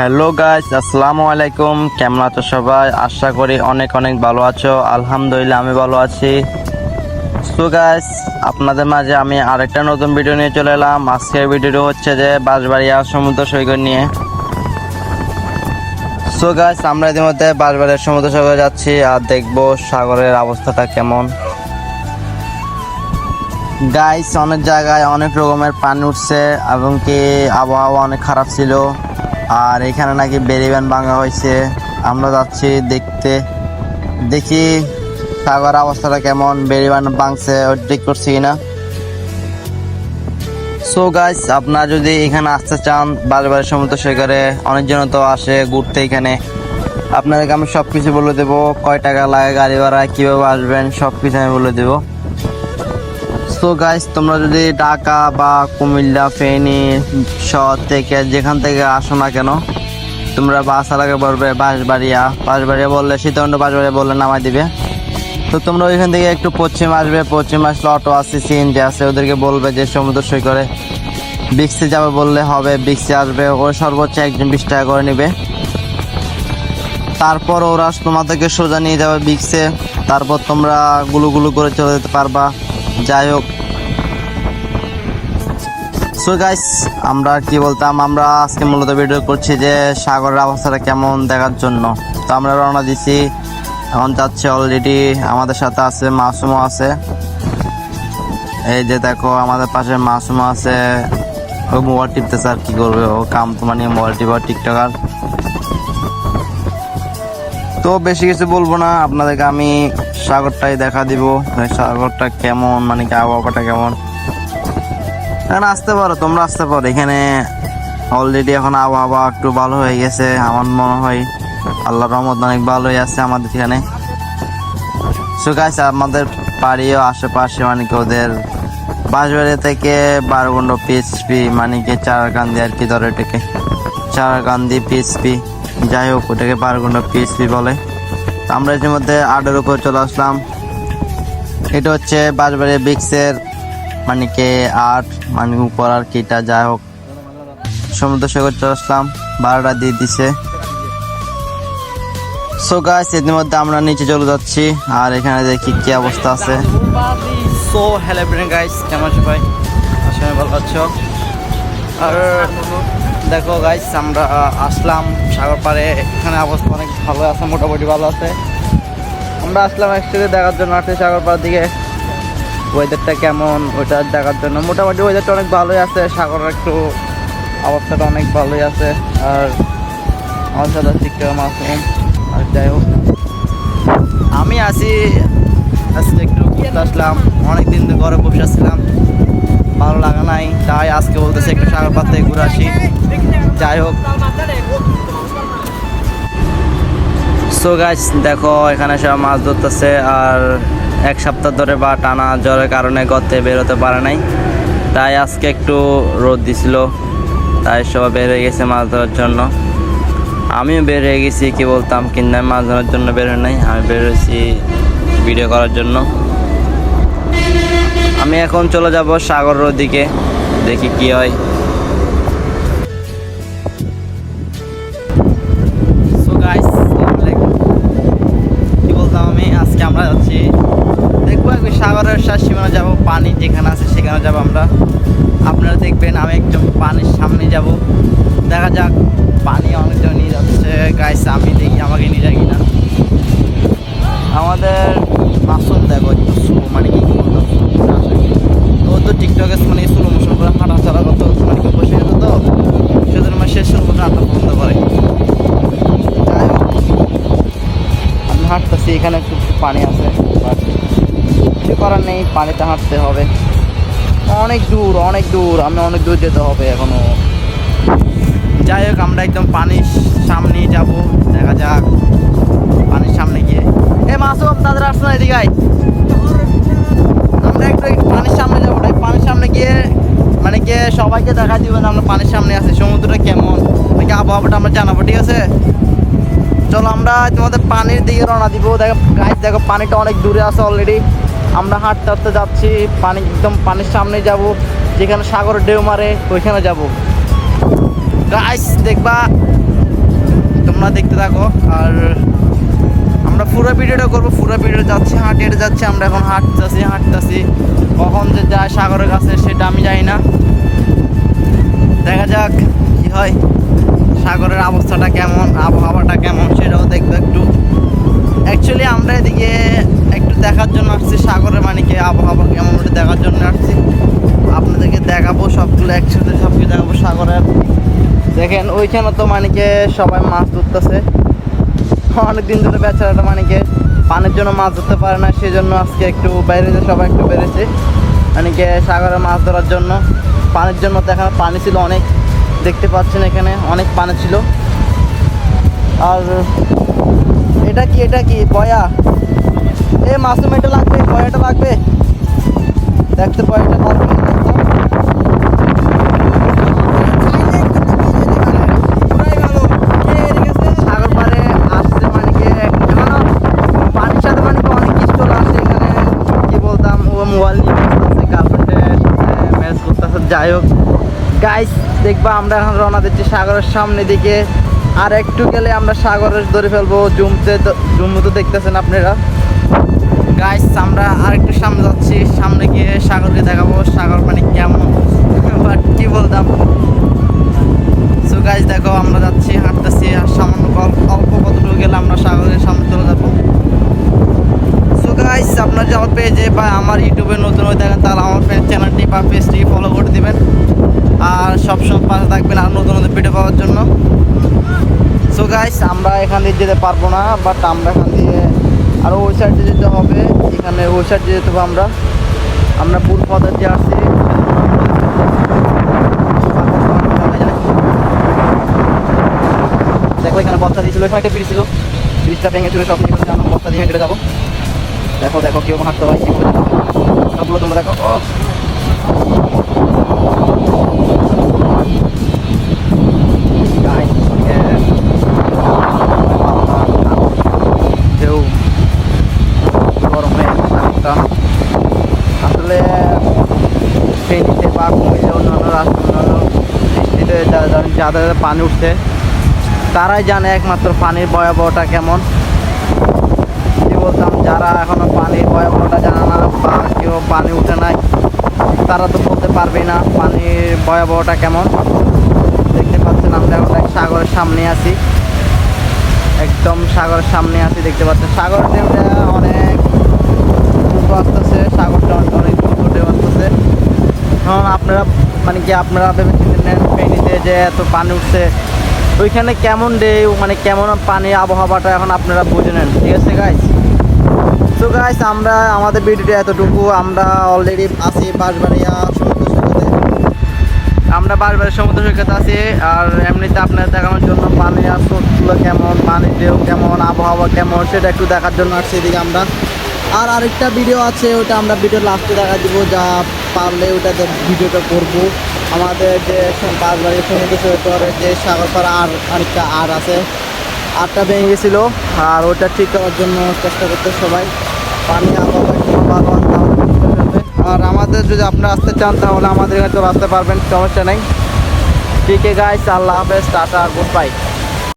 Hello guys আসসালামু আলাইকুম। কেমন আছো সবাই? আশা করি অনেক অনেক ভালো আছো। আলহামদুলিল্লাহ, আমি ভালো আছি। সো গাইস আপনাদের মাঝে আমি আরেকটা নতুন ভিডিও নিয়ে চলে এলাম। আজকের ভিডিওটি হচ্ছে যে বাঁশবাড়িয়া সমুদ্র সৈকত নিয়ে। সো গাইস আমরা ইতিমধ্যে বাঁশবাড়িয়া সমুদ্র সৈকত যাচ্ছি আর দেখব সাগরের অবস্থাটা কেমন। গাইস অনেক জায়গায় অনেক রকমের পানি উঠছে এবং কি আবহাওয়া অনেক খারাপ ছিল। আর এখানে নাকি বেরিবান ভাঙা হয়েছে। আমরা যাচ্ছি দেখতে। দেখি সাগর অবস্থাটা কেমন, বেরিবান ভাঙছে ঠিক করছি কিনা। সো গাইস আপনারা যদি এখানে আসতে চান, বারবার সমুদ্র সৈকতে অনেকজন তো আসে ঘুরতে এখানে। আপনাদেরকে আমি সব কিছু বলে দেবো, কয় টাকা লাগে, গাড়ি ভাড়া কীভাবে আসবেন সব কিছু আমি বলে দেবো। সো গাইস তোমরা যদি ঢাকা বা কুমিল্লা, ফেনী, শহর থেকে যেখান থেকে আসো না কেন, তোমরা বাস আলাকে বলবে, বাঁশবাড়িয়া। বাঁশবাড়িয়া বললে, সীতাকুণ্ড বাঁশবাড়িয়া বললে নামাই দিবে। তো তোমরা ওইখান থেকে একটু পশ্চিম আসবে, পশ্চিম আসলে অটো আছে সিএনজি আছে, ওদেরকে বলবে যে সমুদ্র সৈকতে বিক্সে যাবে বললে হবে বিক্সে আসবে, ও সর্বোচ্চ একজন বিশ টাকা করে নেবে। তারপর ওরা তোমাদেরকে সোজা নিয়ে যাবে বিক্সে তারপর তোমরা গুলু গুলু করে চলে যেতে পারবা। যাই হোক। সো গাইস আমরা কি বলতাম? আমরা আজকে মূলত ভিডিও করছি যে সাগরের অবস্থাটা কেমন দেখার জন্য। তো আমরা রওনা দিছি। এখন যাচ্ছে অলরেডি আমাদের সাথে আছে, মাসুমও আছে। এই যে দেখো, আমাদের পাশে মাসুমও আছে। ও মোবাইল টিপতেছে আর কি করবে? ও কাম তোমার নিয়ে মোবাইল টিপার টিকটকার তো বেশি কিছু বলব না। আপনাদেরকে আমি সাগরটাই দেখা দিব। সাগরটা কেমন মানে কি আবহাওয়াটা কেমন? এখানে আসতে পারো, তোমরা আসতে পারো। এখানে অলরেডি এখন আবহাওয়া একটু ভালো হয়ে গেছে, আমার মনে হয়। আল্লাহ রহমত অনেক ভালোই আছে আমাদের এখানে। গাইস আমাদের বাড়িও আশেপাশে মানে কি ওদের বাঁশবাড়ি থেকে বারোগুন্ড পিএসপি মানে কি চারাকান্দি আর কি ধরে এটাকে। চারাকান্দি পিএসপি যাই হোক, ওটাকে বারোগুন্ড পিএসপি বলে। আমরা ইতিমধ্যে আটের উপর চলে আসলাম। এটা হচ্ছে বাঁশবাড়ি বিক্সের মানে কে আট মানে উপর আর কিটা যাই হোক। সমুদ্র সৈকত চলে আসলাম বারোটা দিয়ে দিছে। সো গাইস ইতিমধ্যে আমরা নিচে চলে যাচ্ছি, আর এখানে দেখি কি অবস্থা আছে। সো হ্যালো গাইস কেমন সবাই? ভালো আছো। আর দেখো গাইস আমরা আসলাম সাগর পাড়ে। এখানে অবস্থা অনেক ভালো আছে, মোটামুটি ভালো আছে। আমরা আসলাম একসাথে দেখার জন্য আসছে সাগর পাড়ের দিকে। ওয়েদারটা কেমন ওইটা দেখার জন্য। মোটামুটি ওয়েদারটা অনেক ভালোই আছে, সাগরের একটু অবস্থাটা অনেক ভালোই আছে। আর আমার সাথে ঠিকঠাক মাসুম, আর যাই হোক। আমি আসি আজকে একটু আসলাম, অনেকদিন ধরে ঘরে বসে আসছিলাম ভালো লাগা নাই, তাই আজকে বলতেছে একটু সাগর পাত থেকে ঘুরে আসি। যাই হোক। সো গাছ দেখো, এখানে সব মাছ ধরতেছে, আর এক সপ্তাহ ধরে বা টানা জ্বরের কারণে গর্তে বেরোতে পারে নাই। তাই আজকে একটু রোদ দিছিল, তাই সবাই বের হয়ে গেছে মাছ ধরার জন্য। আমিও বের হয়ে গেছি, কি বলতাম কিন্তু আমি মাছ ধরার জন্য বের নাই। আমি বের হয়েছি ভিডিও করার জন্য। আমি এখন চলে যাব সাগরের দিকে দেখি কি হয়। করার নেই, পানিতে হাঁটতে হবে। অনেক দূর অনেক দূর, আমি অনেক দূর যেতে হবে এখনও। যাই হোক, আমরা একদম পানির সামনে যাব, দেখা যাক পানির সামনে গিয়ে। এ, মাসুম, তাদের আসছো না এদিকে আমরা একটু পানির সামনে যাব পানির সামনে গিয়ে মানে গিয়ে সবাইকে দেখা দিব যে আমরা পানির সামনে আছি, সমুদ্রটা কেমন, নাকি আবহাওয়াটা আমরা জানাব, ঠিক আছে? চলো, আমরা তোমাদের পানির দিকে রওনা দিব। দেখো গাছ দেখো, পানিটা অনেক দূরে আছে অলরেডি আমরা হাঁটতে হাঁটতে যাচ্ছি, পানি একদম পানির সামনে যাব, যেখানে সাগরের ঢেউ মারে, ওইখানে যাব। গাছ দেখবা, তোমরা দেখতে থাকো, আর আমরা পুরো ভিডিওটা করব, পুরো ভিডিও যাচ্ছি হাঁটে হেঁটে যাচ্ছি, আমরা এখন হাঁটতেছি হাঁটতেছি। কখন যে যায় সাগরের কাছে, সেটা আমি জানি না। দেখা যাক কি হয়, সাগরের অবস্থাটা কেমন, আবহাওয়াটা কেমন, সেটাও দেখব একটু। অ্যাকচুয়ালি আমরা এদিকে দেখার জন্য আসছি, সাগরের মানে কি আবহাওয়া কেমন ওটা দেখার জন্য আসছি। আপনাদেরকে দেখাবো সবগুলো, একসাথে সব কিছু দেখাবো সাগরের। দেখেন, ওইখানে তো মানিকে সবাই মাছ ধরতেছে। অনেক দিন ধরে বেচারাটা মানিকে পানির জন্য মাছ ধরতে পারে না সেই জন্য আজকে একটু বাইরে সবাই একটু বেড়েছে। মানিকে সাগরে মাছ ধরার জন্য। পানির জন্য তো এখানে পানি ছিল অনেক, দেখতে পাচ্ছেন এখানে অনেক পানি ছিল। আর এটা কি এটা কি বয়া এ মাসুম এটা লাগবে বয়াটা লাগবে। দেখতে বয়াটা লাগবে। যাই হোক গাইস দেখবা আমরা এখন রওনা দিচ্ছি সাগরের সামনে দিকে। আর একটু গেলে আমরা সাগরের ধরে ফেলব। জুমতে জুমু তো দেখতেছেন আপনারা। গাইস আমরা আর একটু সামনে যাচ্ছি। সামনে গিয়ে সাগরকে দেখাবো। সাগর মানে কেমন? বাট কি বলতাম? সো গাইস দেখো, আমরা যাচ্ছি, হাঁটতেছি, আর সামান্য অল্প কতটুকু গেলে আমরা সাগরের সামনে চলে যাব। গাইস আপনার যে আমার পেজে বা আমার ইউটিউবে নতুন হয়ে থাকেন, তাহলে আমার চ্যানেলটি বা পেজটি ফলো করে দিবেন। আর সবসময় পাশে থাকবেন আর নতুন নতুন ভিডিও পাওয়ার জন্য। সো গাইস আমরা এখান দিয়ে যেতে পারব না বাট আমরা এখান দিয়ে আরও ওই সাইডে যেতে হবে। এখানে ওই সাইডে যেতে আমরা। আমরা পুর পদার যে আসছি, দেখো এখানে বস্তা দিয়েছিল, এখানে একটা ব্রিজ ছিল। ফ্রিজটা ভেঙে চলে সব নিয়ে আমরা বস্তা দিয়ে হেঁটে যাব। দেখো দেখো কেউ হাঁটতে হয়। সবগুলো তোমরা দেখো। ফেনীতে বা কুমিল্লে অন্যান্য রাষ্ট্র অন্যান্য বৃষ্টিতে যাদের পানি উঠছে। তারাই জানে একমাত্র পানির ভয়াবহটা কেমন। কি বলতাম, যারা এখনও পানির ভয়াবহটা জানে না বা কেউ পানি উঠে নাই, তারা তো বলতে পারবেই না পানির ভয়াবহটা কেমন। দেখতে পাচ্ছেন, আমরা এখন এক সাগরের সামনে আছি। একদম সাগরের সামনে আছি, দেখতে পাচ্ছেন। সাগর অনেক আসতেছে, সাগরটা অনেক অনেক দ্রুত ঢেউ আসতেছে এখন আপনারা মানে কি আপনারা ভেবে চিন্তে নেন ফেনীতে যে এত পানি উঠছে? ওইখানে কেমন ঢেউ মানে কেমন পানির আবহাওয়াটা এখন আপনারা বুঝে নেন, ঠিক আছে গাইজ তো গাইস আমরা, আমাদের ভিডিওটা এতটুকু, আমরা অলরেডি আছি বাঁশবাড়িয়া আমরা বারবার সমুদ্র সৈকত আছি, আর এমনিতে আপনার দেখানোর জন্য পানি আর স্রোতগুলো কেমন, পানির ঢেউ কেমন, আবহাওয়া কেমন, সেটা একটু দেখার জন্য আসছি এদিকে আমরা। আর আরেকটা ভিডিও আছে, ওটা আমরা ভিডিও লাস্টে দেখা দিব, যা পারলে ওটাতে ভিডিওটা করব। আমাদের যে বারবাড়ি সমুদ্র সৈকতের যে সাগরপাড়া আর আরেকটা আর আছে আটটা ভেঙে গেছিল। আর ওটা ঠিক করার জন্য চেষ্টা করতে সবাই। পানি আবহাওয়া। আর আমাদের যদি আপনারা আসতে চান, তাহলে আমাদের কাছে আসতে পারবেন, সমস্যা নেই। ঠিক আছে গাইস আল্লাহ হাফেজ, টাটা গুড বাই